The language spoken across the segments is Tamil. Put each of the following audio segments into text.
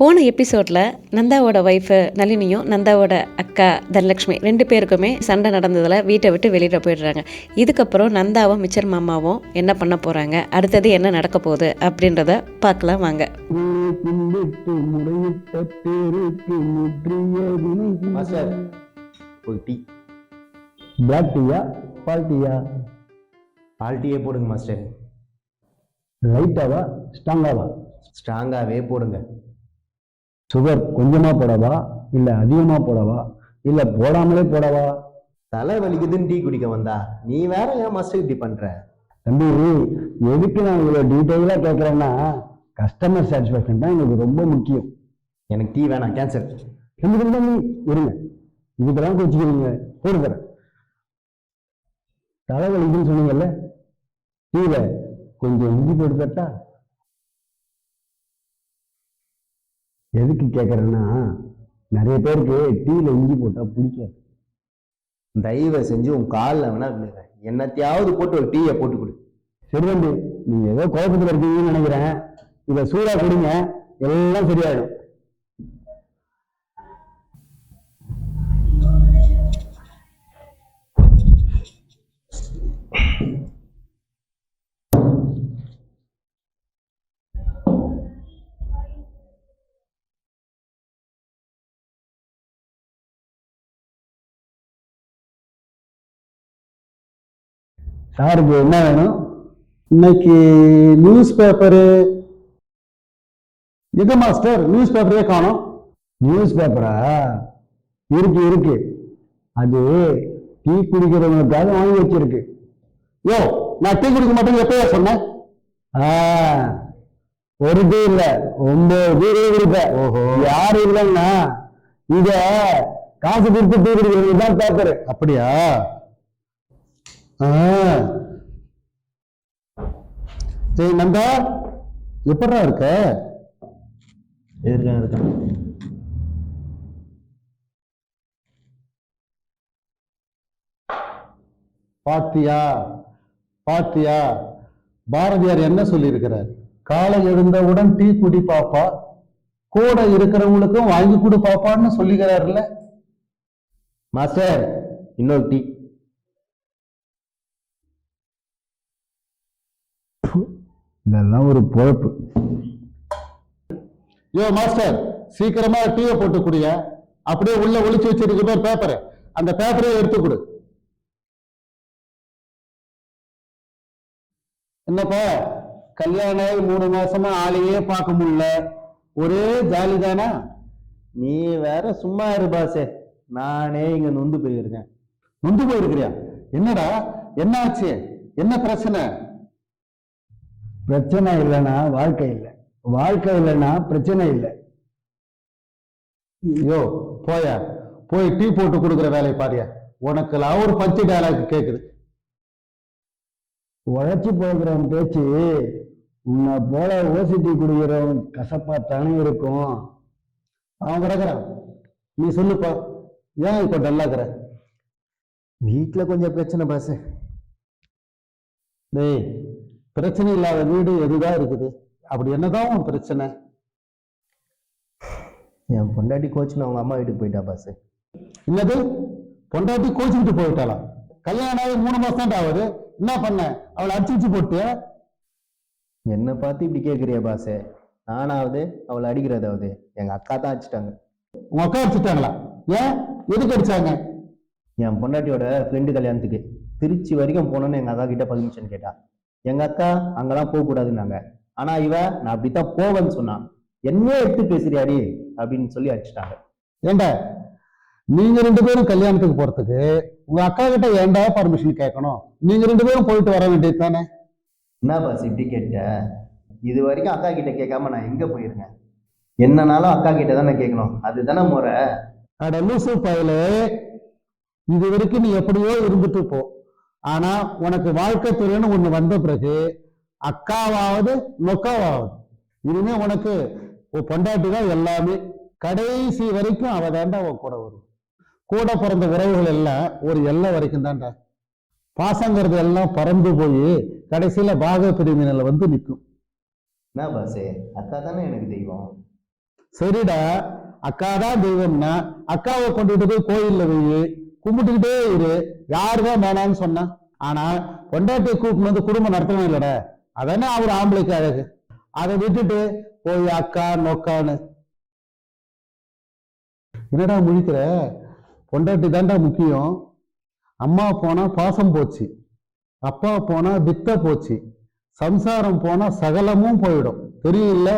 போன எபிசோடில் நந்தாவோட ஒய்ஃபு நளினியும் நந்தாவோட அக்கா தனலக்ஷ்மி ரெண்டு பேருக்குமே சண்டை நடந்ததில் வீட்டை விட்டு வெளியில் போயிடுறாங்க. இதுக்கப்புறம் நந்தாவும் மிச்சர் மாமாவும் என்ன பண்ண போகிறாங்க அடுத்தது என்ன நடக்க போகுது? அப்படின்றத பார்க்கலாம் வாங்க. பின்னிட்டு முறையிட்ட பேருக்கு முற்றிய மாஸ்டர் ஒரு டீ. பிளாக் டீயா பால் டீயா பால் டீயே போடுங்க மாஸ்டர். லைட்டாவா ஸ்ட்ராங்காவா ஸ்ட்ராங்காகவே போடுங்க. சுகர் கொஞ்சமா போடவா? இல்ல அதிகமா போடவா? இல்ல போடாமலே போடவா? தலை வலிக்குதுன்னு டீ குடிக்க வந்தா நீ வேற ஏன் மாஸ்டர் இப்படி பண்ற? தம்பி எதுக்கு நான் இவ்வளோ டீட்டெயிலாக கேட்குறேன்னா கஸ்டமர் சாட்டிஸ்ஃபேக்ஷன் தான் எனக்கு ரொம்ப முக்கியம். எனக்கு டீ வேணாம் கேன்சல் தம்பி தம்பி இருங்க. இதுக்கெல்லாம் வச்சுக்கிறீங்க போடுக்கிறேன் தலைவலிக்குன்னு சொன்னீங்கல்ல டீல கொஞ்சம் இஞ்சி போட்டு தட்டா? எதுக்கு கேட்குறேன்னா நிறைய பேருக்கு டீயில் இஞ்சி போட்டால் பிடிக்காது. தயவு செஞ்சு உன் காலில் வேணா விழுகிறேன் என்னத்தையாவது போட்டு ஒரு டீயை போட்டு கொடு. சரி தம்பி நீங்கள் ஏதோ குழப்பத்தில் இருக்கீங்கன்னு நினைக்கிறேன். இதை சூடாக கொடுங்க எல்லாம் சரியாயிடும். சாருக்கு என்ன வேணும்? இன்னைக்கு நியூஸ் பேப்பரு இது மாஸ்டர் நியூஸ் பேப்பரே காணும். நியூஸ் பேப்பரா இருக்கு இருக்கு. அது டீ குடிக்கிறவங்களுக்காக வாங்கி வச்சிருக்கு. யோ நான் டீ குடிக்க மாட்டேங்க எப்பயா சொன்னேன்? ஆ, ஒரு டீ இல்ல ஒன்பது டீ குடிப்பேன். ஓஹோ. யாரு இல்லைன்னா இத காசு கொடுத்து டீ குடிக்கிறது தான் பேப்பர். அப்படியா? டேய் நந்தா எப்படா இருக்க? இருக்கேன் இருக்கேன் பாத்தியா? பாத்தியா? பாரதியார் என்ன சொல்லியிருக்கிறார்? காலை எழுந்தவுடன் டீ குடி பாப்பா கூட இருக்கிறவங்களுக்கும் வாங்கி கொடு பாப்பான்னு சொல்லிக்கிறாருல்ல மாஸ்டர் இன்னொரு டீ. இதெல்லாம் ஒரு பொழப்பு. யோ மாஸ்டர் சீக்கிரமா டீயை போட்டு குடிய அப்படியே உள்ள ஒளிச்சு வச்சிருக்க பேர் அந்த பேப்பரே எடுத்து கொடு. என்னப்பா கல்யாணம் ஆகி மூணு மாசமா ஆளையே பார்க்க முடியல. ஒரே ஜாலி தானா? நீ வேற சும்மா இரு பாசே நானே இங்க நொந்து போயிருக்கேன். நொந்து போயிருக்கிறியா? என்னடா? என்ன ஆச்சு என்ன பிரச்சனை? பிரச்சனை இல்லைன்னா வாழ்க்கை இல்லை. வாழ்க்கை இல்லைன்னா பிரச்சனை இல்லை. ஐயோ போயா? போய் டீ போட்டு கொடுக்குற வேலையை பாரியா. உனக்கு ஒரு பஞ்சு டயலாக் கேக்குது. உழைச்சி போகிறவன் பேச்சு உன்னை போல ஓசி டீ குடிக்கிறவன் கசப்பா தானே இருக்கும். அவன் கிடக்குறான். நீ சொல்லுப்பா. ஏன் இப்ப டல்லாக்குற வீட்டில் கொஞ்சம் பிரச்சனை பாசே. டேய் பிரச்சனை இல்லாத வீடு எதுதான் இருக்குது? அப்படி என்னதான் உன் பிரச்சனை? என் பொண்டாட்டி கோச்சுன்னு அவங்க அம்மா வீட்டுக்கு போயிட்டா பாசு. என்னது? பொண்டாட்டி கோச்சிக்கிட்டு போயிட்டாளாம் கல்யாணம் ஆகி மூணு மாசம் ஆகுது. என்ன பண்ண? அவளை அடிச்சு போட்டியா? என்னை பார்த்து இப்படி கேட்குறியா பாசே? நானாவது அவளை அடிக்கிறதாவது. எங்க அக்கா தான் அடிச்சிட்டாங்க. உங்க அக்கா அடிச்சுட்டாங்களா? ஏன்? எதுக்கு அடிச்சாங்க? என் பொண்டாட்டியோட ஃப்ரெண்டு கல்யாணத்துக்கு. திருச்சி வரைக்கும் போகணும்னு எங்க அக்கா கிட்ட பர்மிஷன் கேட்டா. எங்க அக்கா அங்கெல்லாம் போக கூடாதுன்னாங்க ஆனா இவ நான் அப்படித்தான் போவேன்னு சொன்னான் என்னையே எடுத்து பேசுறியாடி? அப்படின்னு சொல்லி அடிச்சிட்டாங்க. ஏண்டா? நீங்க ரெண்டு பேரும் கல்யாணத்துக்கு போறதுக்கு உங்க அக்கா கிட்ட ஏன்டா பர்மிஷன் கேட்கணும்? நீங்க ரெண்டு பேரும் போயிட்டு வர வேண்டியது தானே? என்ன பாஸ் இப்படி கேட்ட? இது வரைக்கும் அக்கா கிட்ட கேட்காம நான் எங்க போயிருக்கேன் என்னனாலும் அக்கா கிட்ட தானே கேட்கணும். அதுதானே முறை. அட லூசு பயலே. இது வரைக்கும் நீ எப்படியோ இருந்துட்டு போ. ஆனா உனக்கு வாழ்க்கை துறைன்னு ஒண்ணு வந்த பிறகு அக்காவாவது நொக்காவாவது இனிமே உனக்கு உன் பொண்டாட்டி தான் எல்லாமே. கடைசி வரைக்கும் அவ தாண்டா உன் கூட வரும் கூட பிறந்த உறவுகள் எல்லாம் ஒரு எல்லை வரைக்கும் தாண்டா. பாசங்கிறது எல்லாம் பறந்து போய் கடைசியில பாக பிரிவினையில வந்து நிற்கும் என்ன பாஸே அக்கா தானே எனக்கு தெய்வம். சரிடா. அக்கா தான் தெய்வம்னா அக்காவை கொண்டுட்டு போய் கோயில்ல போய் கும்பிட்டுக்கிட்டே இரு. யாருதான் வேணாம்னு சொன்னா. ஆனா பொண்டாட்டியை கூப்பிட்டு வந்து குடும்பம் நடத்தணும் இல்லடா. அதானே அவர் ஆம்பளைக்கு அழகு. அதை விட்டுட்டு போய் அக்கா நொக்கான்னு. என்னடா முழிக்கிற? பொண்டாட்டி தான்டா முக்கியம். அம்மா போனா பாசம் போச்சு. அப்பா போனா வித்த போச்சு. சம்சாரம் போனா சகலமும் போயிடும். தெரியல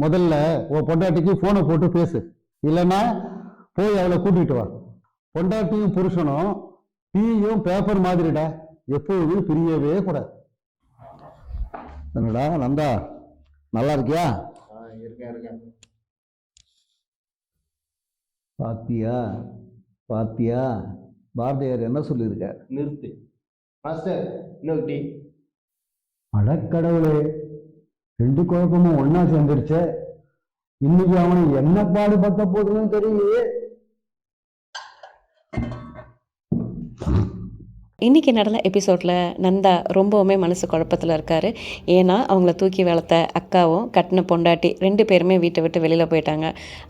முதல்ல உன் பொண்டாட்டிக்கு போனை போட்டு பேசு. இல்லைன்னா போய் அவளை கூட்டிட்டு வா. பொண்டாட்டியும் புருஷனும் டீயும் பேப்பர் மாதிரிடா. எப்பொழுதும் பிரியவே கூடாது. என்னடா நந்தா நல்லா இருக்கியா? இருக்கேன் இருக்கேன். பாத்தியா பாத்தியா? பாரதியார் என்ன சொல்லியிருக்கார் நிறுத்து. மாஸ்டர் இன்னொரு டீ. அடக்கடவுளே ரெண்டு குழப்பமும் ஒன்னா சேர்ந்துருச்சே. இன்னைக்கு அவனை என்ன பாடுபட்ட போதுன்னு தெரியலையே. இன்றைக்கி நடந்த எபிசோடில் நந்தா ரொம்பவுமே மனசு குழப்பத்தில் இருக்கார். ஏன்னா அவங்கள தூக்கி வளர்த்த அக்காவும் கட்டின பொண்டாட்டி ரெண்டு பேருமே வீட்டை விட்டு வெளியில் போயிட்டாங்க.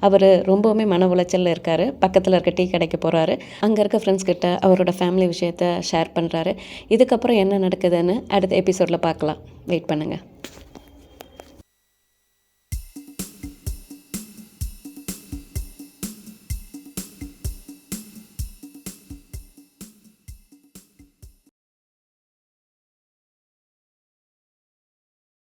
அவர் ரொம்பவுமே மன உளைச்சலில் இருக்கார். பக்கத்தில் இருக்க டீ கடைக்கு போகிறாரு அங்கே இருக்க ஃப்ரெண்ட்ஸ் கிட்ட அவரோட ஃபேமிலி விஷயத்த ஷேர் பண்ணுறாரு இதுக்கப்புறம் என்ன நடக்குதுன்னு அடுத்த எபிசோடில் பார்க்கலாம். வெயிட் பண்ணுங்கள்